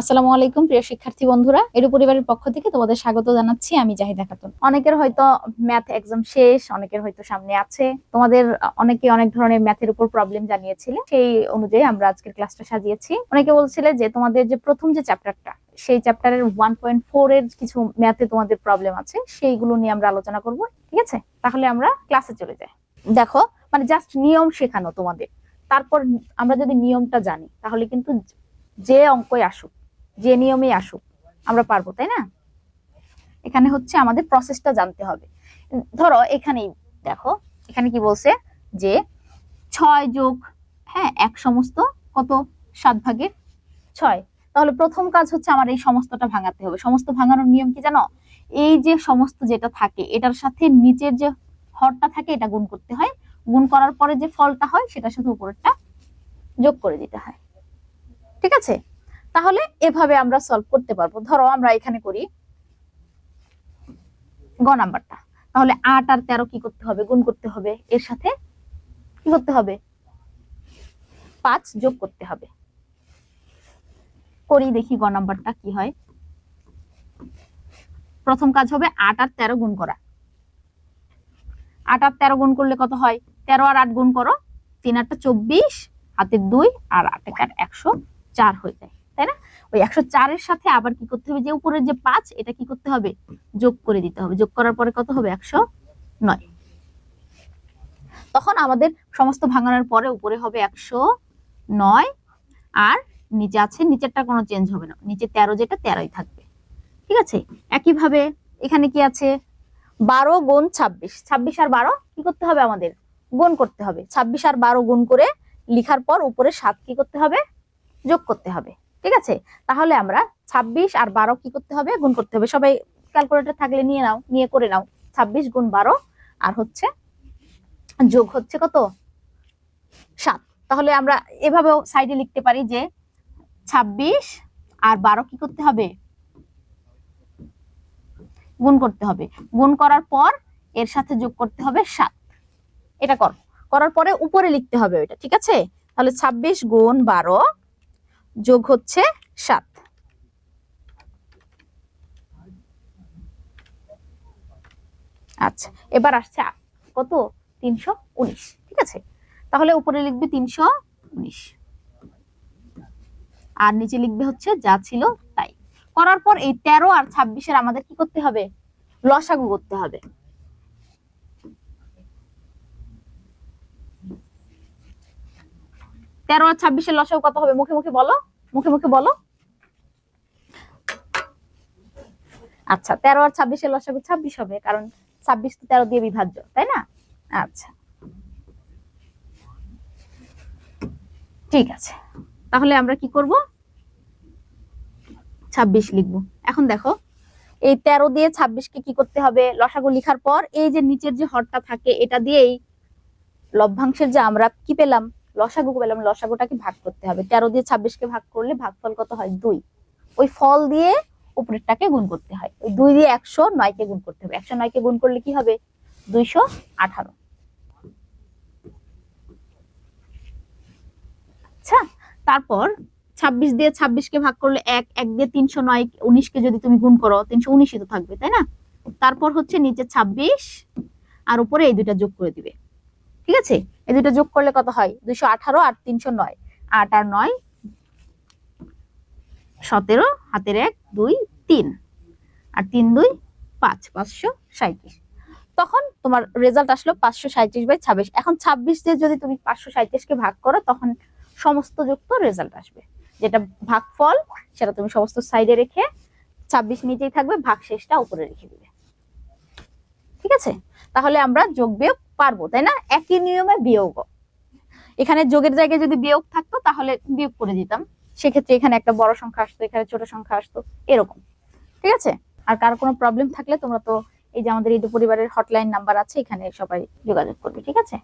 আসসালামু আলাইকুম, প্রিয় শিক্ষার্থী বন্ধুরা। এরু পরিবারের পক্ষ থেকে তোমাদের স্বাগত জানাচ্ছি, আমি জাহিদা খাতুন। অনেকের হয়তো ম্যাথ এক্সাম শেষ, অনেকের হয়তো সামনে আছে। তোমাদের অনেকে অনেক ধরনের ম্যাথের উপর প্রবলেম জানিয়েছিলে, সেই অনুযায়ী আমরা আজকের ক্লাসটা সাজিয়েছি। অনেকে বলছিলে যে তোমাদের যে প্রথম যে চ্যাপ্টারটা সেই চ্যাপ্টারের ওয়ান পয়েন্ট ফোর এর কিছু ম্যাথে তোমাদের প্রবলেম আছে, সেইগুলো নিয়ে আমরা আলোচনা করব, ঠিক আছে? তাহলে আমরা ক্লাসে চলে যাই। দেখো মানে জাস্ট নিয়ম শেখানো তোমাদের। তারপর আমরা যদি নিয়মটা জানি, তাহলে কিন্তু যে অঙ্কই আসুক যে নিয়মে আসুক, আমরা পারব, তাই না? এখানে হচ্ছে আমাদের প্রসেসটা জানতে হবে। ধরো, এখানেই দেখো, এখানে কি বলছে যে ছয় যোগ হ্যাঁ এক সমস্ত কত? সাত ভাগের ছয়। তাহলে প্রথম কাজ হচ্ছে আমার এই সমস্তটা ভাঙাতে হবে। সমস্ত ভাঙানোর নিয়ম কি জানো? এই যে সমস্ত যেটা থাকে, এটার সাথে নিচের যে হরটা থাকে, এটা গুণ করতে হয়। গুণ করার পরে যে ফলটা হয়, সেটার সাথে উপরেরটা যোগ করে দিতে হয়। ঠিক আছে? তাহলে এভাবে আমরা সলভ করতে পারব। ধরো আমরা এখানে করি গ নাম্বারটা। তাহলে আট আর তেরো কি করতে হবে? গুণ করতে হবে। এর সাথে কি করতে হবে? পাঁচ যোগ করতে হবে। করি দেখি গ নাম্বারটা কি হয়। প্রথম কাজ হবে আট আর তেরো গুণ করা। আট আর তেরো গুণ করলে কত হয়? তেরো আর আট গুণ করো। তিন আটটা চব্বিশ, হাতের দুই আর আট এক একশো চার হয়ে যায়। তাই না? ওই একশো চারের সাথে আবার কি করতে হবে? যে উপরের যে পাঁচ, এটা কি করতে হবে? যোগ করে দিতে হবে। যোগ করার পরে কত হবে? একশো নয়। তখন আমাদের সমস্ত ভাঙানোর পরে উপরে হবে একশো নয়। আর নিচে আছে, নিচেরটা কোনো চেঞ্জ হবে না। নিচে তেরো যেটা, তেরোই থাকবে। ঠিক আছে? একইভাবে এখানে কি আছে? বারো গুণ ছাব্বিশ। ছাব্বিশ আর বারো কি করতে হবে আমাদের? গুণ করতে হবে। ছাব্বিশ আর বারো গুণ করে লিখার পর উপরে সাত কি করতে হবে? যোগ করতে হবে। ঠিক আছে? তাহলে আমরা ছাব্বিশ আর বারো কি করতে হবে? গুণ করতে হবে। সবাই ক্যালকুলেটর থাকলে নিয়ে নাও, নিয়ে করে নাও। ছাব্বিশ গুণ বারো আর হচ্ছে যোগ হচ্ছে কত? সাত। তাহলে আমরা এভাবেও সাইডে লিখতে পারি যে ছাব্বিশ আর বারো কি করতে হবে? গুণ করতে হবে। গুণ করার পর এর সাথে যোগ করতে হবে সাত। এটা কর। করার পরে উপরে লিখতে হবে ওইটা, ঠিক আছে? তাহলে ছাব্বিশ গুণ বারো যোগ হচ্ছে সাত। আচ্ছা এবার আসছে কত? তিনশো উনিশ, ঠিক আছে? তাহলে উপরে লিখবে তিনশো উনিশ। আর নিচে লিখবে হচ্ছে যা ছিল তাই। করার পর এই তেরো আর ছাব্বিশের আমাদের কি করতে হবে? লসাগু করতে হবে। তেরো আর ছাব্বিশের লসাগু কত হবে? মুখে মুখে বলো। মুখে মুখে বলো। আচ্ছা তেরো আর ছাব্বিশের লসাগু ছাব্বিশ হবে, কারণ ছাব্বিশ তো তেরো দিয়ে বিভাজ্য, তাই না? আচ্ছা। ঠিক আছে। তাহলে আমরা কি করব? ছাব্বিশ লিখব। এখন দেখো, এই তেরো দিয়ে ছাব্বিশকে কি করতে হবে? লসাগু লিখার পর এই যে নিচের যে হরটা থাকে, এটা দিয়েই লভ্যাংশের যে আমরা কি পেলাম? লসাগু পেলাম লসাগুটাকে ভাগ করতে হবে। তেরো দিয়ে ছাব্বিশকে ভাগ করলে ভাগফল কত হয়? দুই। ওই ফল দিয়ে উপরেরটাকে গুণ করতে হয়। ওই দুই দিয়ে একশো নয়কে গুণ করতে হবে। একশো নয়কে গুণ করলে কি হবে? দুইশো আঠারো। আচ্ছা তারপর ছাব্বিশ দিয়ে ছাব্বিশকে ভাগ করলে এক এক দিয়ে তিনশো নয় উনিশকে যদি তুমি গুণ করো, তিনশো উনিশই তো থাকবে, তাই না? তারপর হচ্ছে নিচে ছাব্বিশ, আর উপরে এই দুইটা যোগ করে দিবে। ঠিক আছে? এই দুটো যোগ করলে কত হয়? দুইশো আঠারো আর তিনশো নয়। আট আর নয়, সতেরো, হাতের এক, দুই, তিন। আর তিন, দুই, পাঁচ, পাঁচশো সাঁইত্রিশ। তখন তোমার রেজাল্ট আসলো পাঁচশো সাঁইত্রিশ বাই ছাব্বিশ। এখন ছাব্বিশ দিয়ে যদি তুমি পাঁচশো সাঁইত্রিশকে ভাগ করো, তখন সমস্ত যুক্ত রেজাল্ট আসবে। যেটা ভাগফল, সেটা তুমি সমস্ত সাইডে রেখে ছাব্বিশ নিচেই থাকবে ভাগ শেষটা উপরে রেখে দিবে। আছে? তাহলে আমরা যোগ বিয়োগ পারব, তাই না? একই নিয়মে বিয়োগ এখানে যোগের জায়গায় যদি বিয়োগ থাকতো, তাহলে বিয়োগ করে দিতাম। সেক্ষেত্রে এখানে একটা বড় সংখ্যা আসতো, এখানে ছোট সংখ্যা আসতো, এরকম। ঠিক আছে? আর কারও কোনো প্রবলেম থাকলে তোমরা তো এই যে আমাদের ঈদ পরিবারের হটলাইন নাম্বার আছে, এখানে সবাই যোগাযোগ করবে, ঠিক আছে?